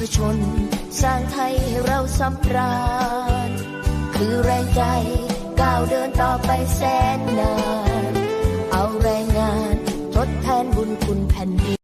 ปรรพชน สร้างไทยให้เราสำราญ คือแรงใจก้าวเดินต่อไปแสนนาน เอาแรงงานทดแทนบุญคุณแผ่นดิน